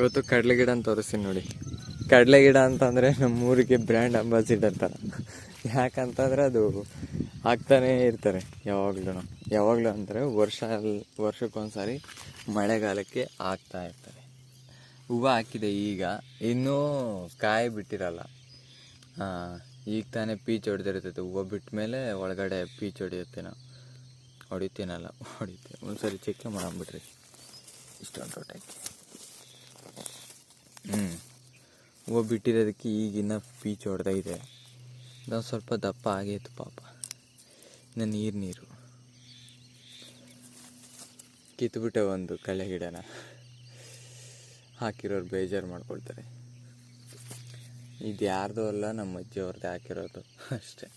ಇವತ್ತು ಕಡಲೆ ಗಿಡ ಅಂತ ತೋರಿಸ್ತೀನಿ ನೋಡಿ. ಕಡಲೆ ಗಿಡ ಅಂತಂದರೆ ನಮ್ಮೂರಿಗೆ ಬ್ರ್ಯಾಂಡ್ ಅಂಬಾಸಿಡರ್ ಥರ ಯಾಕಂತಂದರೆ ಅದು ಹಾಕ್ತಾನೇ ಇರ್ತಾರೆ ಯಾವಾಗಲೂ. ಯಾವಾಗಲೂ ಅಂದರೆ ವರ್ಷ, ವರ್ಷಕ್ಕೊಂದ್ಸಾರಿ ಮಳೆಗಾಲಕ್ಕೆ ಹಾಕ್ತಾ ಇರ್ತಾರೆ ಹೂವು ಹಾಕಿದೆ ಈಗ. ಇನ್ನೂ ಕಾಯಿ ಬಿಟ್ಟಿರಲ್ಲ. ಈಗ ತಾನೇ ಪೀಚ್ ಹೊಡೆದಿರ್ತೈತೆ. ಹೂವು ಬಿಟ್ಟ ಮೇಲೆ ಒಳಗಡೆ ಪೀಚ್ ಹೊಡೆಯುತ್ತೆ ನಾವು ಹೊಡಿತೀನಲ್ಲ, ಹೊಡಿತೆ ಒಂದ್ಸರಿ ಚೆಕ್ ಮಾಡಂಬಿಟ್ರಿ. ಇಷ್ಟೊಂದು ತೋಟಕ್ಕೆ. ಹ್ಞೂ ಹೂವು ಬಿಟ್ಟಿರೋದಕ್ಕೆ ಈಗಿನ್ನ ಪೀಚ್ ಇದೆ. ನಾವು ಸ್ವಲ್ಪ ದಪ್ಪ ಆಗೈತು ಪಾಪ. ಇನ್ನು ನೀರು ನೀರು. ಕಿತ್ಬಿಟ್ಟೆ ಒಂದು ಕಳೆ ಗಿಡನ. ಹಾಕಿರೋರು ಬೇಜಾರು ಮಾಡ್ಕೊಳ್ತಾರೆ. ಇದು ಯಾರ್ದು ಅಲ್ಲ, ನಮ್ಮ ಅಜ್ಜಿ ಅವ್ರದ್ದೇ ಹಾಕಿರೋದು. ಅಷ್ಟೇ.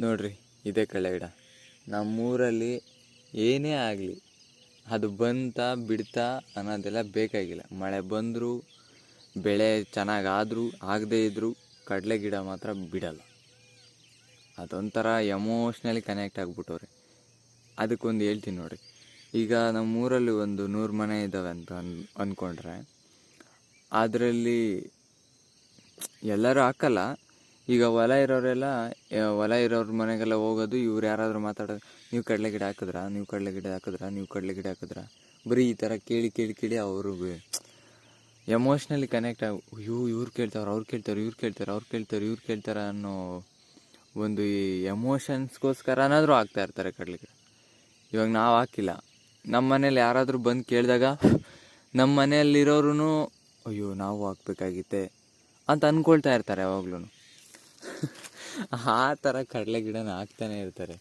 ನೋಡ್ರಿ, ಇದೇ ಕಳೆ ಗಿಡ. ನಮ್ಮೂರಲ್ಲಿ ಏನೇ ಆಗಲಿ ಅದು ಬಂತಾ, ಬಿಡ್ತಾ ಅನ್ನೋದೆಲ್ಲ ಬೇಕಾಗಿಲ್ಲ. ಮಳೆ ಬಂದರೂ, ಬೆಳೆ ಚೆನ್ನಾಗಾದರೂ, ಆಗದೇ ಇದ್ದರೂ ಕಡಲೆ ಗಿಡ ಮಾತ್ರ ಬಿಡಲ್ಲ. ಅದೊಂಥರ ಎಮೋಷ್ನಲಿ ಕನೆಕ್ಟ್ ಆಗಿಬಿಟ್ಟವ್ರೆ. ಅದಕ್ಕೊಂದು ಹೇಳ್ತೀನಿ ನೋಡಿ ಈಗ ನಮ್ಮೂರಲ್ಲಿ ಒಂದು ನೂರು ಮನೆ ಇದ್ದಾವೆ ಅಂತ ಅನ್ ಅಂದ್ಕೊಂಡ್ರೆ ಅದರಲ್ಲಿ ಎಲ್ಲರೂ ಹಾಕಲ್ಲ. ಈಗ ಹೊಲ ಇರೋರೆಲ್ಲ ಹೊಲ ಇರೋರ ಮನೆಗೆಲ್ಲ ಹೋಗೋದು, ಇವ್ರು ಯಾರಾದರೂ ಮಾತಾಡೋದು, ನೀವು ಕಡಲೆ ಗಿಡ ಹಾಕಿದ್ರಾ? ನೀವು ಕಡಲೆ ಗಿಡ ಹಾಕಿದ್ರಾ? ನೀವು ಕಡಲೆ ಗಿಡ ಹಾಕಿದ್ರಾ? ಬರೀ ಈ ಥರ ಕೇಳಿ ಕೇಳಿ ಕೇಳಿ ಅವರು ಎಮೋಷ್ನಲಿ ಕನೆಕ್ಟ್ ಆಗಿ ಇವ್ ಇವ್ರು ಕೇಳ್ತಾರೆ ಅವ್ರು ಕೇಳ್ತಾರೆ ಇವ್ರು ಕೇಳ್ತಾರೆ ಅವ್ರು ಕೇಳ್ತಾರೆ ಇವ್ರು ಕೇಳ್ತಾರೆ? ಅನ್ನೋ ಒಂದು ಈ ಎಮೋಷನ್ಸ್ಗೋಸ್ಕರನಾದರೂ ಹಾಕ್ತಾ ಇರ್ತಾರೆ ಕಡಲೆ ಗಿಡ. ಇವಾಗ ನಾವು ಹಾಕಿಲ್ಲ. ನಮ್ಮ ಮನೇಲಿ ಯಾರಾದರೂ ಬಂದು ಕೇಳಿದಾಗ ನಮ್ಮ ಮನೆಯಲ್ಲಿರೋರು ಅಯ್ಯೋ, ನಾವು ಹಾಕ್ಬೇಕಾಗಿತ್ತೆ ಅಂತ ಅಂದ್ಕೊಳ್ತಾ ಇರ್ತಾರೆ ಯಾವಾಗ್ಲೂ ಆ ಥರ ಕಡಲೆ ಗಿಡನ ಹಾಕ್ತಾನೆ ಇರ್ತಾರೆ.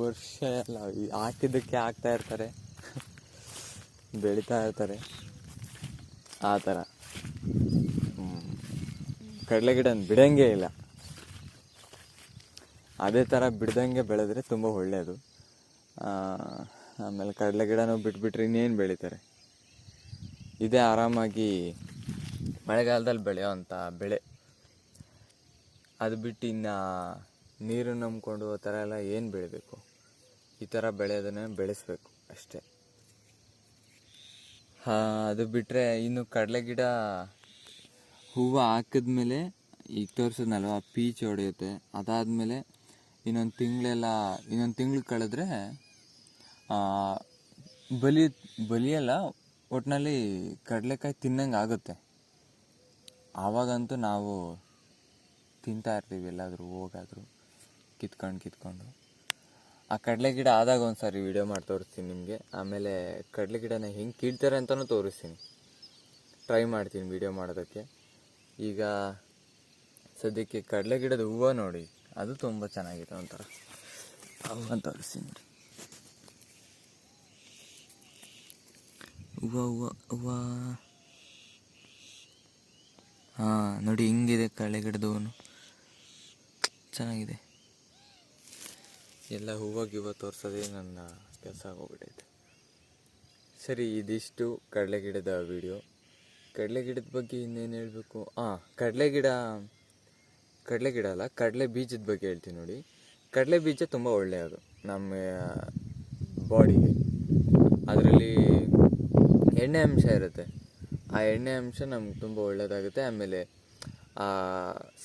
ವರ್ಷ ಎಲ್ಲ ಹಾಕಿದ್ದಕ್ಕೆ ಹಾಕ್ತಾ ಇರ್ತಾರೆ. ಬೆಳೀತಾ ಇರ್ತಾರೆ. ಆ ಥರ ಕಡಲೆ ಗಿಡನ ಬಿಡಂಗೇ ಇಲ್ಲ. ಅದೇ ಥರ ಬಿಡ್ದಂಗೆ ಬೆಳೆದ್ರೆ ತುಂಬ ಒಳ್ಳೆಯದು ಆಮೇಲೆ ಕಡಲೆ ಗಿಡನೂ ಬಿಟ್ಬಿಟ್ರೆ ಇನ್ನೇನು ಬೆಳೀತಾರೆ? ಇದೇ ಆರಾಮಾಗಿ ಮಳೆಗಾಲದಲ್ಲಿ ಬೆಳೆಯೋವಂಥ ಬೆಳೆ. ಅದು ಬಿಟ್ಟು ಇನ್ನು ನೀರು ನಂಬಿಕೊಂಡು ಆ ಥರ ಎಲ್ಲ ಏನು ಬೆಳಿಬೇಕು? ಈ ಥರ ಬೆಳೆಯೋದನ್ನೇ ಬೆಳೆಸ್ಬೇಕು ಅಷ್ಟೇ. ಅದು ಬಿಟ್ಟರೆ ಇನ್ನು ಕಡಲೆ ಗಿಡ ಹೂವು ಹಾಕಿದ್ಮೇಲೆ ಈಗ ತೋರಿಸಿದ್ನಲ್ವ ಪೀಚ್ ಹೊಡೆಯುತ್ತೆ. ಅದಾದಮೇಲೆ ಇನ್ನೊಂದು ತಿಂಗಳೆಲ್ಲ, ಇನ್ನೊಂದು ತಿಂಗಳು ಕಳೆದ್ರೆ ಬಲಿ, ಬಲಿಯಲ್ಲ ಒಟ್ಟಿನಲ್ಲಿ ಕಡಲೆಕಾಯಿ ತಿನ್ನಂಗೆ ಆಗುತ್ತೆ. ಆವಾಗಂತೂ ನಾವು ತಿಂತಾ ಇರ್ತೀವಿ ಎಲ್ಲಾದರೂ, ಹೋಗಾದರೂ, ಕಿತ್ಕೊಂಡು ಕಿತ್ಕೊಂಡು. ಆ ಕಡಲೆ ಗಿಡ ಆದಾಗ ಒಂದು ಸಾರಿ ವಿಡಿಯೋ ಮಾಡಿ ತೋರಿಸ್ತೀನಿ ನಿಮಗೆ. ಆಮೇಲೆ ಕಡಲೆ ಗಿಡನ ಹೆಂಗೆ ಕೀಳ್ತಾರೆ ಅಂತಲೂ ತೋರಿಸ್ತೀನಿ. ಟ್ರೈ ಮಾಡ್ತೀನಿ ವಿಡಿಯೋ ಮಾಡೋದಕ್ಕೆ. ಈಗ ಸದ್ಯಕ್ಕೆ ಕಡಲೆ ಗಿಡದ ಹೂವು ನೋಡಿ, ಅದು ತುಂಬ ಚೆನ್ನಾಗಿದೆ ಒಂಥರ. ಹೂವು ತೋರಿಸ್ತೀನಿ ನೋಡಿ. ಹೂವು ಹೂವು ಹೂವು. ಹಾಂ, ನೋಡಿ ಹಿಂಗಿದೆ ಕಡಲೆ ಗಿಡದ ಹೂವು ಚೆನ್ನಾಗಿದೆ. ಎಲ್ಲ ಹೂವು ಗಿವ ತೋರಿಸೋದೇ ನನ್ನ ಕೆಲಸ ಆಗೋಗ್ಬಿಟ್ಟೈತೆ ಸರಿ, ಇದಿಷ್ಟು ಕಡಲೆ ಗಿಡದ ವಿಡಿಯೋ. ಕಡಲೆ ಗಿಡದ ಬಗ್ಗೆ ಇನ್ನೇನು ಹೇಳಬೇಕು? ಹಾಂ ಕಡಲೆ ಗಿಡ ಕಡಲೆ ಗಿಡ ಅಲ್ಲ, ಕಡಲೆ ಬೀಜದ ಬಗ್ಗೆ ಹೇಳ್ತೀನಿ ನೋಡಿ. ಕಡಲೆ ಬೀಜ ತುಂಬ ಒಳ್ಳೆಯದು ನಮ್ಮ ಬಾಡಿಗೆ. ಅದರಲ್ಲಿ ಎಣ್ಣೆ ಅಂಶ ಇರುತ್ತೆ. ಆ ಎಣ್ಣೆ ಅಂಶ ನಮ್ಗೆ ತುಂಬ ಒಳ್ಳೆಯದಾಗುತ್ತೆ ಆಮೇಲೆ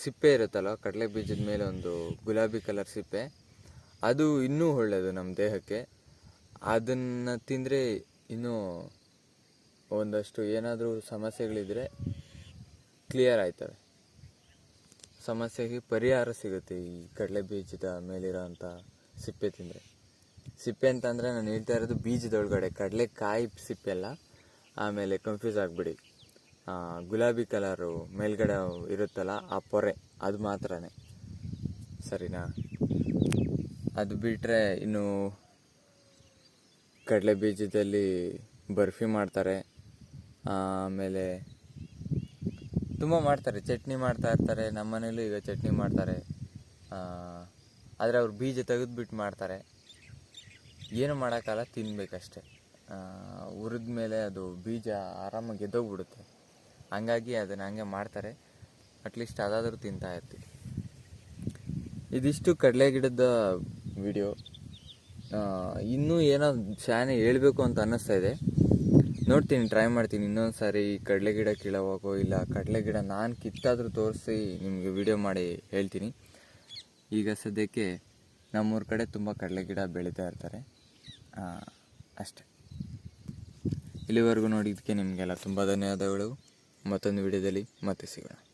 ಸಿಪ್ಪೆ ಇರುತ್ತಲ್ಲ, ಕಡಲೆ ಬೀಜದ ಮೇಲೆ ಒಂದು ಗುಲಾಬಿ ಕಲರ್ ಸಿಪ್ಪೆ. ಅದು ಇನ್ನೂ ಒಳ್ಳೆಯದು ನಮ್ಮ ದೇಹಕ್ಕೆ. ಅದನ್ನು ತಿಂದರೆ ಇನ್ನೂ ಒಂದಷ್ಟು ಏನಾದರೂ ಸಮಸ್ಯೆಗಳಿದ್ದರೆ ಕ್ಲಿಯರ್ ಆಯ್ತವೆ. ಸಮಸ್ಯೆಗೆ ಪರಿಹಾರ ಸಿಗುತ್ತೆ ಈ ಕಡಲೆ ಬೀಜದ ಮೇಲಿರೋಂಥ ಸಿಪ್ಪೆ ತಿಂದರೆ. ಸಿಪ್ಪೆ ಅಂತಂದರೆ ನಾನು ಹೇಳ್ತಾ ಇರೋದು ಬೀಜದೊಳಗಡೆ ಕಡಲೆಕಾಯಿ ಸಿಪ್ಪೆ ಅಲ್ಲ. ಆಮೇಲೆ ಕನ್ಫ್ಯೂಸ್ ಆಗಿಬಿಡಿ. ಗುಲಾಬಿ ಕಲರು ಮೇಲ್ಗಡೆ ಇರುತ್ತಲ್ಲ ಆ ಪೊರೆ, ಅದು ಮಾತ್ರನೇ. ಸರಿನಾ? ಅದು ಬಿಟ್ಟರೆ ಇನ್ನು ಕಡಲೆ ಬೀಜದಲ್ಲಿ ಬರ್ಫಿ ಮಾಡ್ತಾರೆ. ಆಮೇಲೆ ತುಂಬ ಮಾಡ್ತಾರೆ, ಚಟ್ನಿ ಮಾಡ್ತಾ ಇರ್ತಾರೆ. ನಮ್ಮ ಮನೇಲೂ ಈಗ ಚಟ್ನಿ ಮಾಡ್ತಾರೆ. ಆದರೆ ಅವ್ರು ಬೀಜ ತೆಗೆದುಬಿಟ್ಟು ಮಾಡ್ತಾರೆ. ಏನು ಮಾಡೋಕ್ಕಲ್ಲ ತಿನ್ನಬೇಕಷ್ಟೆ ಹುರಿದ ಮೇಲೆ ಅದು ಬೀಜ ಆರಾಮಾಗಿ ಎದ್ದೋಗ್ಬಿಡುತ್ತೆ ಹಂಗಾಗಿ ಅದನ್ನು ಹಂಗೆ ಮಾಡ್ತಾರೆ. ಅಟ್ಲೀಸ್ಟ್ ಅದಾದರೂ ತಿಂತಾ ಇರ್ತೀವಿ. ಇದಿಷ್ಟು ಕಡಲೆ ಗಿಡದ ವಿಡಿಯೋ ಇನ್ನೂ ಏನೋ ಶಾನೆ ಹೇಳಬೇಕು ಅಂತ ಅನ್ನಿಸ್ತಾ ಇದೆ. ನೋಡ್ತೀನಿ ಟ್ರೈ ಮಾಡ್ತೀನಿ. ಇನ್ನೊಂದು ಸಾರಿ ಕಡಲೆ ಗಿಡ ಕೀಳೋವಾಗೋ ಇಲ್ಲ, ಕಡಲೆ ಗಿಡ ನಾನು ಕಿತ್ತಾದರೂ ತೋರಿಸಿ ನಿಮಗೆ ವಿಡಿಯೋ ಮಾಡಿ ಹೇಳ್ತೀನಿ. ಈಗ ಸದ್ಯಕ್ಕೆ ನಮ್ಮೂರ ಕಡೆ ತುಂಬ ಕಡಲೆ ಗಿಡ ಬೆಳೀತಾ ಇರ್ತಾರೆ. ಅಷ್ಟೆ. ಇಲ್ಲಿವರೆಗೂ ನೋಡಿದ್ದಕ್ಕೆ ನಿಮಗೆಲ್ಲ ತುಂಬ ಧನ್ಯವಾದಗಳು. ಮತ್ತೊಂದು ವಿಡಿಯೋದಲ್ಲಿ ಮತ್ತೆ ಸಿಗೋಣ.